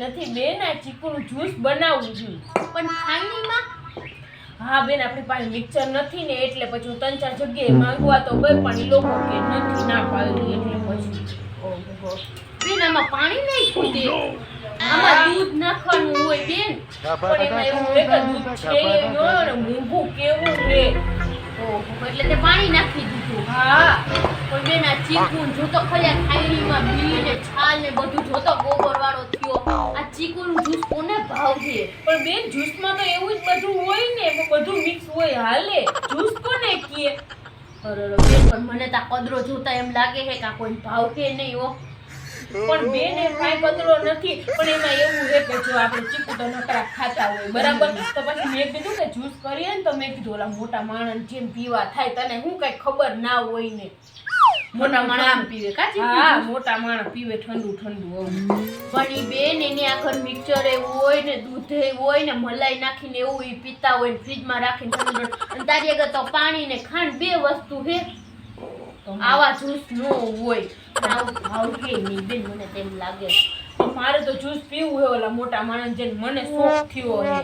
નથી. બેન આ ચીકુનું જ્યુસ બનાવવું છું. પણ ખાંડીમાં હા બેન આપણી પાસે મિક્સર નથી ને એટલે પછી હું ત્રણ ચાર જગ્યાએ માંગવા તો ગઈ પણ એ લોકો કે નથી ના પાડી એટલે પછી. ઓહો. બેન આમાં પાણી નહીં ખૂટે આમાં દૂધ નાખવાનું હોય બેન. પણ એમાં એવું હોય કે દૂધ છે ને મૂંગું કેવું છે? ઓહો એટલે તે પાણી નાખી દીધું. હા. પણ બેન આ ચીકુ જો ખરી આ ખાયડીમાં બી ને છાલ ને બધું જો ગોબર વાળો થયો. આ ચીકુનું જ્યુસ કોને ભાવશે? પણ બેન જ્યુસમાં તો એવું જ બધું હોય ને એમાં બધું મિક્સ હોય હાલે. જ્યુસ કોને કીએ? અરે અરે બેન પણ મને તા કદરો જોતા એમ લાગે છે કે આ કોઈ ભાવશે નહીં હો. પણ બેન એ કાંઈ કચરો નથી. પણ એમાં એવું છે કે જો આપણે ચીકુ તો નકરા ખાતા હોય બરાબર? તો પછી મેં કીધું કે જ્યુસ કરીએ ને તો મેં કીધું ઓલા મોટા માણસ જેમ પીવા થાય તને હું કઈ ખબર ના હોય ને. મોટા માણા પીવે કાચી હા મોટા માણા પીવે ઠંડુ ઠંડુ પણ ઈ બેન એની આખર મિક્સર એવું હોય ને દૂધ એવું હોય ને મલાઈ નાખીને એવું ઈ પીતા હોય ને ફ્રીજમાં રાખીને. અને તારી આગળ તો પાણી ને ખાંડ બે વસ્તુ હે. તો આવા જ્યુસ નો હોય. આવું ભાવ કે નહીં બેન મને તેમ લાગે. મારે તો જ્યુસ પીવું હે ઓલા મોટા માણસ જેને મને શોખ થયો હે.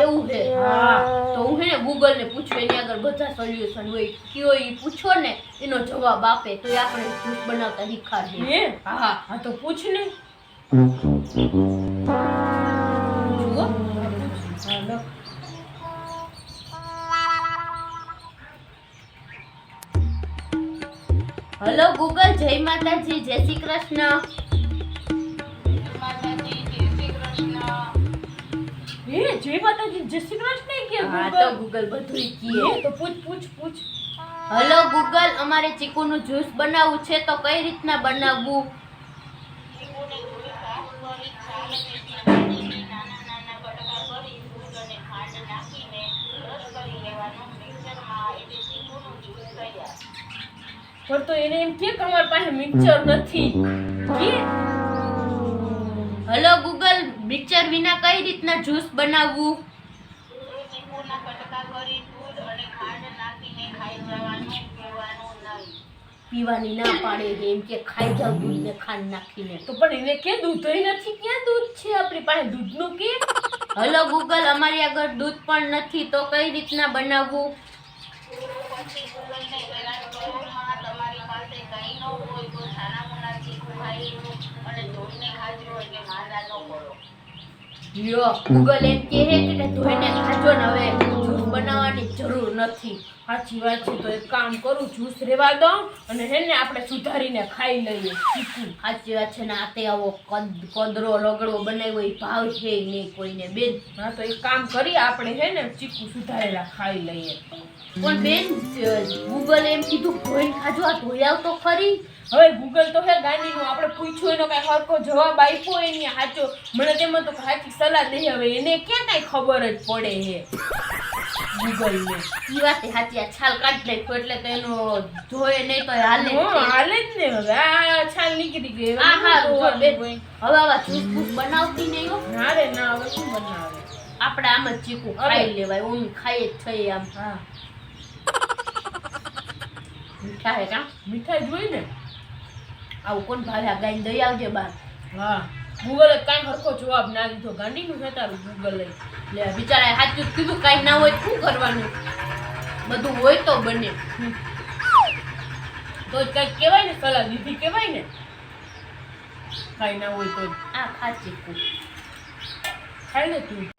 એવું હે? હા. તો હું હે ને ગૂગલ ને પૂછું એની આગળ બધા સોલ્યુશન હોય. કયો ઈ પૂછો ને એનો જવાબ આપે. તો એ આપણે જ્યુસ બનાવતા શીખાડીએ હે. હા. હા તો પૂછ ને. જુઓ. હલો. ગૂગલ જય માતાજી. જય શ્રી કૃષ્ણ. હે જય માતાજી જય શ્રી કૃષ્ણ કે હા તો ગૂગલ બધું કીએ તો પૂછ પૂછ પૂછ. હલો ગૂગલ અમારે ચીકુનું જ્યુસ બનાવવું છે તો કઈ રીતના બનાવવું? પણ તો એને એમ કે અમારી પાસે મિક્સર નથી. કે? હલો ગૂગલ મિક્સર વિના કઈ રીતના જ્યુસ બનાવવું? પીવાની ના પાડે એમ કે ખાઈ જાવ દૂધ ને ખાંડ નાખીને. તો પણ એને કે દૂધ નથી ક્યાં દૂધ છે? આપણી પાસે દૂધનું કે? હલો ગૂગલ અમારી આગળ દૂધ પણ નથી તો કઈ રીતના બનાવવું? ગૂગલ એમ કહે છે કે ધોઈને ખાજો ને હવે જ્યુસ બનાવવાની જરૂર નથી. સાચી વાત છે તો એક કામ કરું જ્યુસ રેવા દઉં અને હે ને આપણે સુધારીને ખાઈ લઈએ. ચીકુ. સાચી વાત છે ને આ તે આવો કદ કદરો રગડો બનાવ્યો એ ભાવ છે નહીં કોઈને બેન. હા તો એક કામ કરી આપણે હે ને ચીકુ સુધારેલા ખાઈ લઈએ. પણ બેન ગૂગલ એમ કીધું ધોઈને ખાજો આ ધોઈ આવતો ખરી. હવે ગૂગલ તો હે ગાંધીનું આપણે પૂછ્યું એનો કાંઈ હરખો જવાબ આપ્યો એની સાચો મને તેમાં તો સાચી સલાહ દે હવે એને ક્યાં કાંઈ ખબર જ પડે હે ગૂગલને ઈ વાત સાચી આ છાલ કાઢી નાખ્યો એટલે તો એનો જોયે નહીં તો હાલે હા. હાલે જ ને હવે આ છાલ નીકળી ગઈ બેન. જોવાનું? હવે આવા જ્યુસ બનાવતી નહીં હો. ના રે ના હવે શું બનાવે? આપણે આમ જ ચીકુ ખાઈ લેવાય ઓમ ખાઈ જ થઈ આમ. હા. મીઠા હે કાં? મીઠાઈ જોઈ ને? આવું કોણ ભાવે આ ગાયને દઈ આવજે બાર. હા. ગૂગલે કાંઈ હરખો જવાબ ના દીધો. ગાંડીનું છે તારું ગૂગલે એટલે બિચારા સાચું કીધું કાંઈ ના હોય શું કરવાનું? બધું હોય તો બને. તો જ કંઈક કહેવાય ને સલાહ દીધી કહેવાય ને. કાંઈ ના હોય તો આ ખાચી ખાઈ ને તું.